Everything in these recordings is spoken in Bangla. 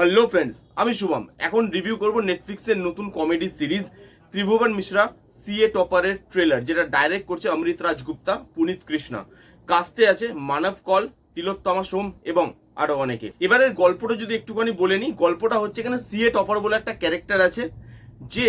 হ্যালো ফ্রেন্ডস আমি শুভম। এখন রিভিউ করব নেটফ্লিক্সের নতুন comedy series Tribhuvan Mishra CA টপারের trailer যেটা ডাইরেক্ট করছে অমৃত রাজগুপ্তা, পুনিত কৃষ্ণা। কাস্টে আছে মানব কল, তিলোত্তমা সোম এবং আরও অনেকে। এবারের গল্পটা যদি একটুখানি বলে নিই, গল্পটা হচ্ছে এখানে সিএ টপার বলে একটা ক্যারেক্টার আছে, যে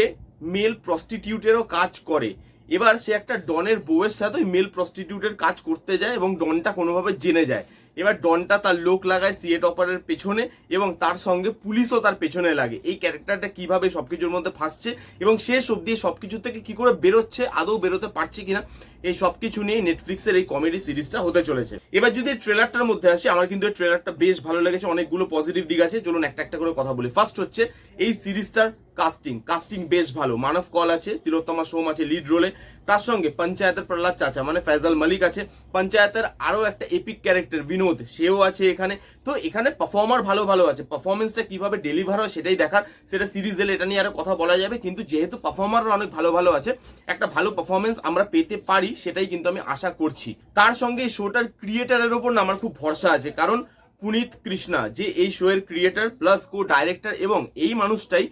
মেল প্রস্টিটিউটেরও কাজ করে। এবার সে একটা ডনের বউয়ের সাথে মেল প্রস্টিটিউটের কাজ করতে যায় এবং ডনটা কোনোভাবে জেনে যায়। এবার ডনটা তার লোক লাগায়, সিএ টপারের পেছনে, এবং তার সঙ্গে পুলিশও তার পেছনে লাগে। এই ক্যারেক্টারটা কীভাবে সবকিছুর মধ্যে ফাঁসছে, এবং শেষ অবধি সবকিছু থেকে কি করে বেরোচ্ছে, আদৌ বেরোতে পারছে কিনা, এই সবকিছু নিয়ে নেটফ্লিক্সের এই কমেডি সিরিজটা হতে চলেছে। এবার যদি ট্রেলারটার মধ্যে আসি, আমার কিন্তু এই ট্রেলারটা বেশ ভালো লেগেছে, অনেকগুলো পজিটিভ দিক আছে। চলুন একটা একটা করে কথা বলি। ফার্স্ট হচ্ছে, এই সিরিজটার কাস্টিং কাস্টিং বেশ ভালো। মানব কল আছে, তিলোত্তমা সোম আছে লিড রোলে তার সঙ্গে পঞ্চায়েতের প্রহ্লাদ চাচা মানে ফয়জাল মালিক আছে। পঞ্চায়েতের আরও একটা এপিক ক্যারেক্টার বিনোদ, সেও আছে এখানে। তো এখানে পারফর্মার ভালো ভালো আছে। পারফরমেন্সটা কীভাবে ডেলিভার হয় সেটাই দেখার সেটা সিরিজ এলে এটা নিয়ে আরও কথা বলা যাবে। কিন্তু যেহেতু পারফর্মাররা অনেক ভালো ভালো আছে, একটা ভালো পারফরমেন্স আমরা পেতে পারি সেটাই কিন্তু আমি আশা করছি। তার সঙ্গে এই শোটার ক্রিয়েটারের ওপর না আমার খুব ভরসা আছে। কারণ পুনিত কৃষ্ণা, যে এই শো এর ক্রিয়েটার প্লাস কো ডাইরেক্টর এবং এই মানুষটাই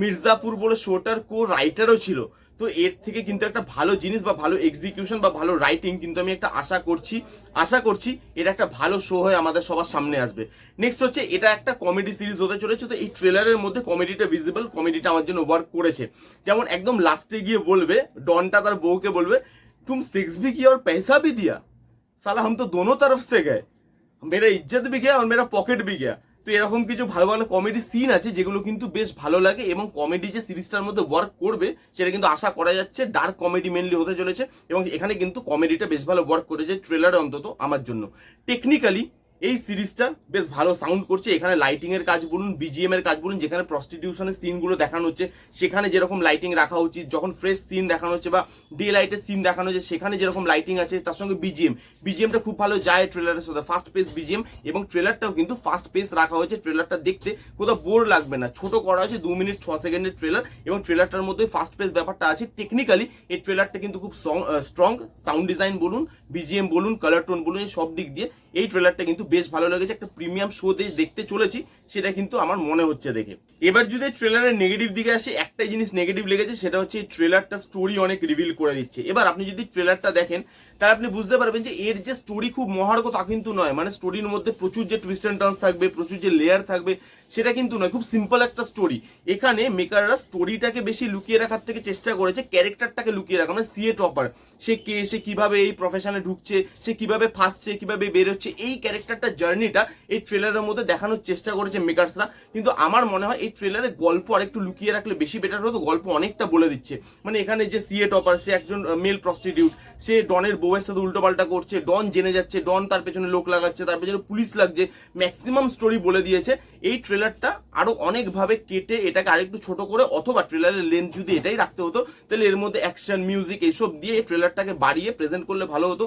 মির্জাপুর বলে শোটার কো রাইটারও ছিল। তো এর থেকে কিন্তু একটা ভালো জিনিস বা ভালো এক্সিকিউশন বা ভালো রাইটিং কিন্তু আমি একটা আশা করছি আশা করছি এটা একটা ভালো শো হয়ে আমাদের সবার সামনে আসবে। নেক্সট হচ্ছে, এটা একটা কমেডি সিরিজ হতে চলেছে, তো এই ট্রেলারের মধ্যে কমেডিটা ভিজিবল কমেডিটা আমার জন্য ওয়ার্ক করেছে। যেমন একদম লাস্টে গিয়ে বলবে, ডনটা তার বউকে বলবে, তুম সিক্স ভি কি আর পয়সা ভি দিয়া? সালা, হাম তো দোনো তরফ সে গে মেরা ইজ্জত ভি গিয়া আর মেরা পকেট ভি গিয়া। তো এরকম কিছু ভালো ভালো কমেডি সিন আছে যেগুলো কিন্তু বেশ ভালো লাগে এবং কমেডি যে সিরিজটার মধ্যে ওয়ার্ক করবে, সেটা কিন্তু আশা করা যাচ্ছে ডার্ক কমেডি মেনলি হতে চলেছে এবং এখানে কিন্তু কমেডিটা বেশ ভালো ওয়ার্ক করেছে ট্রেলারে অন্তত আমার জন্য। টেকনিক্যালি এই সিরিজটা বেশ ভালো সাউন্ড করছে। এখানে লাইটিং এর কাজ বলুন বিজিএম এর কাজ বলুন, যেখানে প্রস্টিটিউশনের সিনগুলো দেখানো হচ্ছে, সেখানে যেরকম লাইটিং রাখা উচিত, যখন ফ্রেশ সিন দেখানো হচ্ছে বা ডে লাইটের সিন দেখানো হচ্ছে, সেখানে যেরকম লাইটিং আছে, তার সঙ্গে বিজিএম বিজিএমটা খুব ভালো যায় ট্রেলারের সাথে ফাস্ট পেস বিজিএম এবং ট্রেলারটাও কিন্তু ফাস্ট পেস রাখা হয়েছে ট্রেলারটা দেখতে। কোথাও বোর লাগবে না। ছোট করা হয়েছে দু মিনিট, ছ সেকেন্ডের ট্রেলার এবং ট্রেলারটার মধ্যে ফাস্ট পেস ব্যাপারটা আছে। টেকনিক্যালি এই ট্রেলারটা কিন্তু খুব স্ট্রং সাউন্ড ডিজাইন বলুন বিজিএম বলুন কালার টোন বলুন সব দিক দিয়ে এই ট্রেলারটা কিন্তু বেশ ভালো লেগেছে। একটা প্রিমিয়াম শো দেখতে চলেছি। সেটা কিন্তু আমার মনে হচ্ছে দেখে। এবার যদি ট্রেলারের নেগেটিভ দিকে আসে, একটাই জিনিস নেগেটিভ লেগেছে, সেটা হচ্ছে এই ট্রেলারটা স্টোরি অনেক রিভিল করে দিচ্ছে। এবার আপনি যদি ট্রেলারটা দেখেন, তাহলে আপনি বুঝতে পারবেন যে এর যে স্টোরি খুব মহার্ঘ তা কিন্তু নয়। মানে স্টোরির মধ্যে প্রচুর যে টুইস্ট অ্যান্ড টার্নস থাকবে, প্রচুর যে লেয়ার থাকবে, সেটা কিন্তু নয়। খুব সিম্পল একটা স্টোরি এখানে মেকাররা স্টোরিটাকে বেশি লুকিয়ে রাখার থেকে চেষ্টা করেছে ক্যারেক্টারটাকে লুকিয়ে রাখা। মানে সিএ টপার সে কে, সে কীভাবে এই প্রফেশনে ঢুকছে, সে কীভাবে ফাঁসছে, কীভাবে বেরোচ্ছে, এই ক্যারেক্টারটার জার্নিটা এই ট্রেলারের মধ্যে দেখানোর চেষ্টা করেছে। মেকার্সরা কিন্তু আমার মনে হয় এই ট্রেলারে গল্প আর একটু লুকিয়ে রাখলে বেশি বেটার হতো, গল্প অনেকটা বলে দিচ্ছে। মানে এখানে যে সিএ টপার সে একজন মেল প্রস্টিটিউট সে ডনের বউয়ের সাথে উল্টোপাল্টা করছে, ডন জেনে যাচ্ছে, ডন তার পেছনে লোক লাগাচ্ছে, তার পেছনে পুলিশ লাগছে ম্যাক্সিমাম স্টোরি বলে দিয়েছে। এই ট্রেলারটা আরও অনেকভাবে কেটে এটাকে আরেকটু ছোট করে, অথবা ট্রেলারের লেন্থ যদি এটাই রাখতে হতো, তাহলে এর মধ্যে অ্যাকশন মিউজিক এইসব দিয়ে এই ট্রেলারটাকে বাড়িয়ে প্রেজেন্ট করলে ভালো হতো।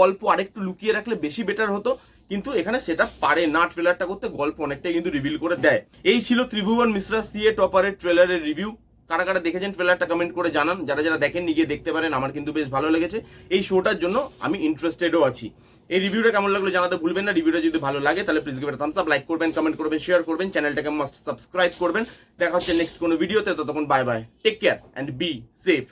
গল্প আরেকটু লুকিয়ে রাখলে বেশি বেটার হতো। কিন্তু এখানে সেটা পারে না ট্রেলারটা করতে গল্প অনেকটাই কিন্তু রিভিল করে দেয়। এই ছিল ত্রিভুবন মিশ্রা সিএ টপারের ট্রেলারের রিভিউ কারা কারা দেখেছেন ট্রেলারটা কমেন্ট করে জানান। যারা যারা দেখেন গিয়ে দেখতে পারেন, আমার কিন্তু বেশ ভালো লেগেছে। এই শোটার জন্য আমি ইন্টারেস্টেডও আছি। এই রিভিউটা কেমন লাগল জানাতে ভুলবেন না। রিভিউটা যদি ভালো লাগে, তাহলে please give thumbs up like করবেন কমেন্ট করবেন শেয়ার করবেন চ্যানেলটাকে মাস্ট সাবস্ক্রাইব করবেন। দেখা হচ্ছে নেক্সট কোনো ভিডিওতে ততক্ষণ bye bye take care and be safe